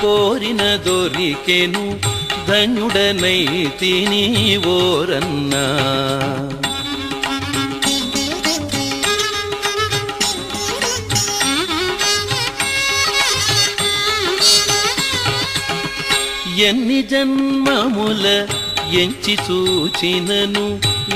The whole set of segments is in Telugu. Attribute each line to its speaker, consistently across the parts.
Speaker 1: కోరిన దొరికెను ధన్యుడనైతిని ఓరన్నా. ఎన్ని జన్మముల ఎంచి చూచినను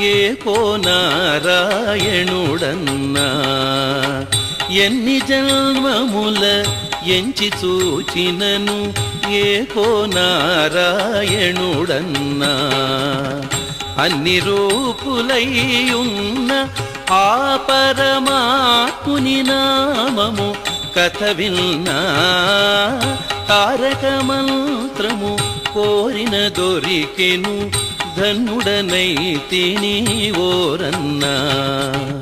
Speaker 1: ఏ నారాయణుడన్నా ఎన్ని జన్మముల ఎంచి చూచినను ఏకో నారాయణుడన్నా. అన్ని రూపులయ్యున్న ఆ పరమాత్ముని నామము కథ విన్నా. తారక మంత్రము కోరిన దొరికెను ధన్యుడనైతిని ఓరన్నా.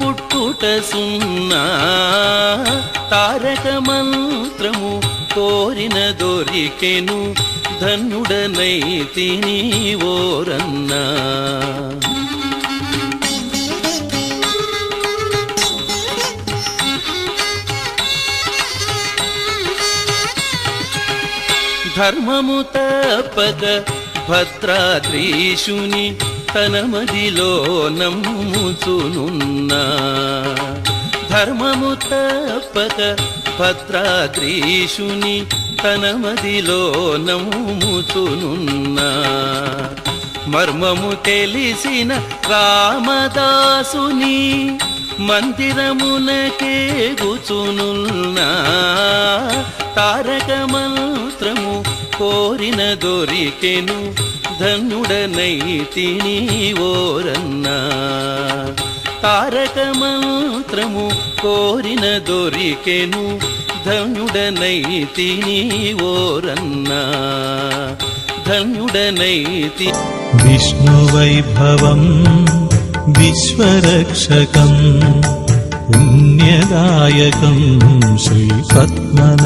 Speaker 1: పుట్టుట సున్నా. తారక మంత్రము కోరిన దొరికెను. ధన్యుడనైతిని ఓరన్నా. ధర్మము తప్పక భద్రాద్రీషుని తన మదిలో నమ్ముచునున్నా ధర్మము తప్పక భద్రాద్రీషుని తన మదిలో నమ్ముచునున్నా మర్మము తెలిసిన రామదాసుని మందిరమునకే గుచునున్నా తారక మంత్రము కోరిన దొరికెను ధనుడనైతిని ఓరన్నా. తారక మంత్రము కోరిన దొరికెను ధనుడనైతిని ఓరన్నా. ధనుడనైతి
Speaker 2: విష్ణువైభవం విశ్వరక్షకం పుణ్యదాయకం శ్రీపద్మనాభం.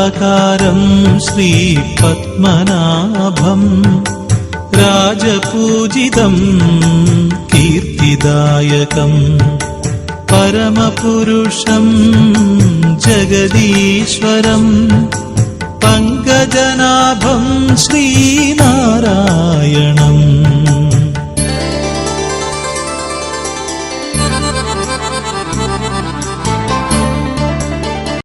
Speaker 2: കലാകാരം ശ്രീ പത്മനാഭം. രാജപൂജിതം കീർത്തിദായകം. പരമപുരുഷം ജഗദീശ്വരം. പങ്കജനാഭം ശ്രീനാരായണം.